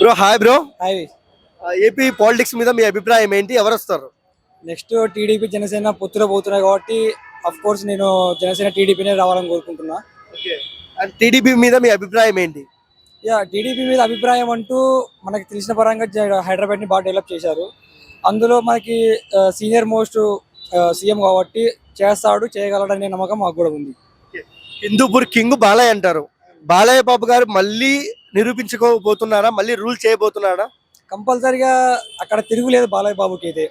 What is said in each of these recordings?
Bro hi bro hi AP politics మీద మీ అభిప్రాయం ఏంటి? ఎవరు వస్తారు నెక్స్ట్ టీడీపీ జనసేన పొత్తులో పోతున్నాయి కాబట్టి అఫ్ కోర్స్ నేను జనసేన టీడీపీనే రావాలని కోరుకుంటున్నా. అండ్ టీడీపీ మీద మీ అభిప్రాయం ఏంటి? యా టీడీపీ మీద అభిప్రాయం అంటూ మనకి తెలిసిన పరంగా హైదరాబాద్ని బాగా డెవలప్ చేశారు. అందులో మనకి సీనియర్ మోస్ట్ సీఎం కాబట్టి చేస్తాడు చేయగలడనే నమ్మకం మాకు కూడా ఉంది. హిందూపూర్ కింగ్ బాలయ్య అంటారు. బాలయ్య బాబు గారు మళ్ళీ నిరూపించుకోబోతున్నారా మళ్ళీ రూల్ చేయబోతున్నారా కంపల్సరీగా అక్కడ తిరుగులేదు బాలయ్య బాబుకి అయితే.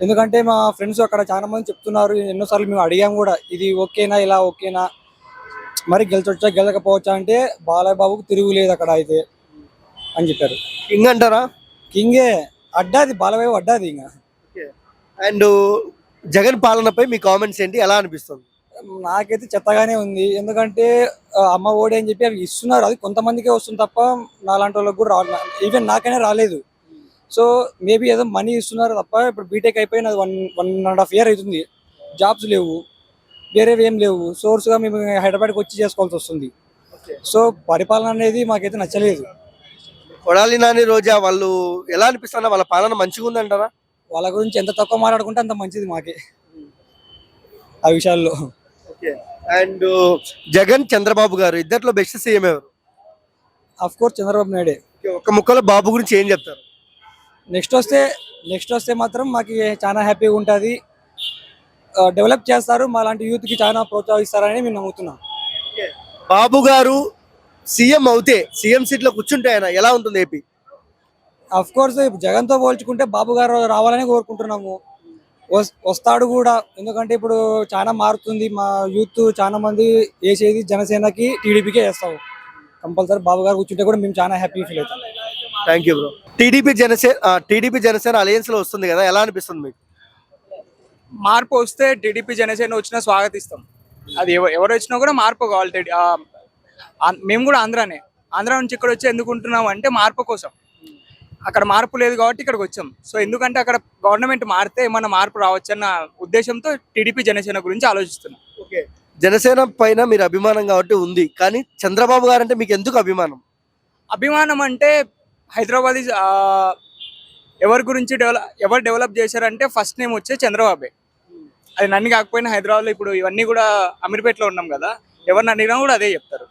ఎందుకంటే మా ఫ్రెండ్స్ అక్కడ చాలా మంది చెప్తున్నారు ఎన్నోసార్లు మేము అడిగాం కూడా ఇది ఓకేనా ఇలా ఓకేనా? మరి గెలిచొచ్చా గెలకపోవచ్చా అంటే బాలయ్య బాబుకు తిరుగులేదు అక్కడ అయితే అని చెప్పారు. కింగ్ అంటారా? కింగే అడ్డాది బాలయ్య బాబు అడ్డాది ఇంకా. అండ్ జగన్ పాలనపై మీ కామెంట్స్ ఏంటి? ఎలా అనిపిస్తుంది? నాకైతే చెత్తగానే ఉంది. ఎందుకంటే అమ్మ ఓడి అని చెప్పి అవి ఇస్తున్నారు. అది కొంతమందికే వస్తుంది తప్ప నాలాంటి వాళ్ళకి కూడా రా ఈవెన్ నాకైనా రాలేదు. సో మేబీ ఏదో మనీ ఇస్తున్నారు తప్ప ఇప్పుడు బీటెక్ అయిపోయిన one one and half year అవుతుంది. జాబ్స్ లేవు. వేరేవి ఏం లేవు. సోర్స్గా మేము హైదరాబాద్కి వచ్చి చేసుకోవాల్సి వస్తుంది. సో పరిపాలన అనేది మాకైతే నచ్చలేదు. కొడాలి నాని రోజా వాళ్ళు ఎలా అనిపిస్తున్నా వాళ్ళ పాలన మంచిగా ఉందంటారా? వాళ్ళ గురించి ఎంత తక్కువ మాట్లాడుకుంటే అంత మంచిది మాకే. ఆ విషయాల్లో. అండ్ జగన్ చంద్రబాబు గారు ఇద్దరిలో బెస్ట్ సీఎం ఎవరు? అఫ్ కోర్స్ చంద్రబాబు నాయుడే. ఒక ముక్కలో బాబు గురించి ఏం చెప్తారు? నెక్స్ట్ వస్తే నెక్స్ట్ వస్తే మాత్రం మాకు చాలా హ్యాపీగా ఉంటుంది. డెవలప్ చేస్తారు మా లాంటి యూత్కి చాలా ప్రోత్సహిస్తారని మేము నమ్ముతున్నాం. బాబు గారు సీఎం అవుతే సీఎం సీట్లో కూర్చుంటే ఆయన ఎలా ఉంటుంది ఏపీ అఫ్ కోర్స్ జగన్తో పోల్చుకుంటే బాబు గారు రావాలని కోరుకుంటున్నాము. వస్తాడు కూడా. ఎందుకంటే ఇప్పుడు చాలా మారుతుంది. మా యూత్ చాలా మంది వేసేది జనసేనకి టీడీపీకే వేస్తాము. కంపల్సరీ బాబు గారు కూర్చుంటే కూడా మేము చాలా హ్యాపీ ఫీల్ అవుతాం. Thank you bro. TDP Janasena TDP Janasena అలయన్స్లో వస్తుంది కదా. ఎలా అనిపిస్తుంది మీకు? మార్పు వస్తే టీడీపీ జనసేన వచ్చినా స్వాగతిస్తాం. అది ఎవ- ఎవరు వచ్చినా కూడా మార్పు కావాలి. మేము కూడా ఆంధ్రానే. ఆంధ్ర నుంచి ఇక్కడ వచ్చి ఎందుకు ఉంటున్నాం అంటే మార్పు కోసం. అక్కడ మార్పు లేదు కాబట్టి ఇక్కడికి వచ్చాం. సో ఎందుకంటే అక్కడ గవర్నమెంట్ మారితే ఏమన్నా మార్పు రావచ్చన్న ఉద్దేశంతో టీడీపీ జనసేన గురించి ఆలోచిస్తున్నాం. ఓకే. జనసేన పైన మీరు అభిమానం కాబట్టి ఉంది. కానీ చంద్రబాబు గారు అంటే మీకు ఎందుకు అభిమానం? అభిమానం అంటే హైదరాబాద్ ఎవరి గురించి డెవలప్ ఎవరు డెవలప్ చేశారంటే ఫస్ట్ నేమ్ వచ్చే చంద్రబాబే. అది నన్ను కాకపోయినా హైదరాబాద్లో ఇప్పుడు ఇవన్నీ కూడా అమీర్పేటలో ఉన్నాం కదా. ఎవరిని అడిగినా కూడా అదే చెప్తారు.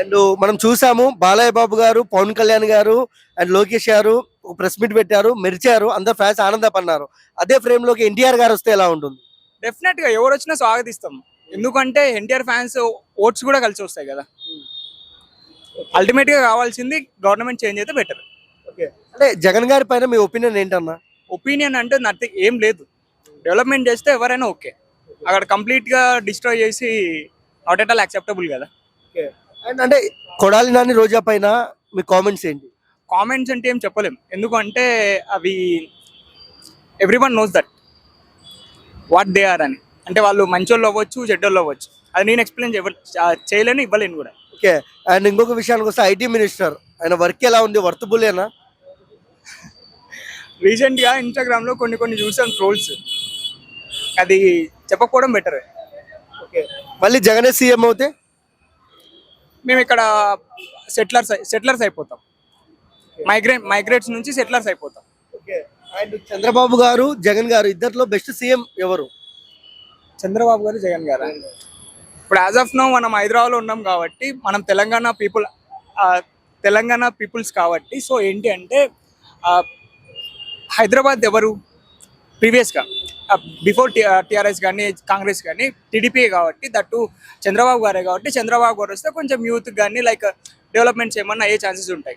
అండ్ మనం చూసాము బాలయ్య బాబు గారు పవన్ కళ్యాణ్ గారు అండ్ లోకేష్ గారు ఒక ప్రెస్ మీట్ పెట్టారు మెరిచారు అందరు ఫ్యాన్స్ ఆనందపన్నారు అదే ఫ్రేమ్లోకి ఎన్టీఆర్ గారు వస్తే ఎలా ఉంటుంది? డెఫినెట్గా ఎవరు వచ్చినా స్వాగతిస్తాం. ఎందుకంటే ఎన్టీఆర్ ఫ్యాన్స్ ఓట్స్ కూడా కలిసి వస్తాయి కదా. అల్టిమేట్గా కావాల్సింది గవర్నమెంట్ చేంజ్ అయితే బెటర్ అంటే జగన్ గారి పైన మీ ఒపీనియన్ ఏంటన్నా? ఒపీనియన్ అంటే నథింగ్ ఏం లేదు. డెవలప్మెంట్ చేస్తే ఎవరైనా ఓకే అక్కడ కంప్లీట్గా డిస్ట్రాయ్ చేసి నాట్ ఎట్ ఆల్ యాక్సెప్టబుల్ కదా. అండ్ అంటే కొడాలి నాని రోజా పైన మీ కామెంట్స్ ఏంటి? కామెంట్స్ అంటే ఏం చెప్పలేం. ఎందుకంటే అవి every one knows that what they are అని. అంటే వాళ్ళు మంచోళ్ళు అవ్వచ్చు చెడ్డోళ్ళు అవ్వచ్చు. అది నేను ఎక్స్ప్లెయిన్ చేయలేను ఇవ్వలేను కూడా. ఓకే. అండ్ ఇంకొక విషయానికి వస్తే ఐటీ మినిస్టర్ ఆయన వర్క్ ఎలా ఉంది? వర్తబులేనా రీసెంట్గా ఇన్స్టాగ్రామ్లో కొన్ని కొన్ని చూసాను ట్రోల్స్ అది చెప్పకపోవడం బెటర్ మళ్ళీ జగనే సీఎం అవుతే? మేము ఇక్కడ సెటిలర్స్ సెటిలర్స్ అయిపోతాం. మైగ్రేట్ మైగ్రేట్స్ నుంచి సెటిలర్స్ అయిపోతాం. అండ్ చంద్రబాబు గారు జగన్ గారు ఇద్దరిలో బెస్ట్ సీఎం ఎవరు? చంద్రబాబు గారు జగన్ గారు? ఇప్పుడు యాజ్ ఆఫ్ నో మనం హైదరాబాద్లో ఉన్నాం కాబట్టి మనం తెలంగాణ పీపుల్ తెలంగాణ పీపుల్స్ కాబట్టి సో ఏంటి అంటే హైదరాబాద్ ఎవరు? ప్రీవియస్గా బిఫోర్ టీఆర్ఎస్ కానీ కాంగ్రెస్ కానీ టీడీపీ కాబట్టి దట్టు చంద్రబాబు గారే కాబట్టి చంద్రబాబు గారు వస్తే కొంచెం యూత్ కానీ లైక్ డెవలప్మెంట్స్ ఏమన్నా అయ్యే ఛాన్సెస్ ఉంటాయి.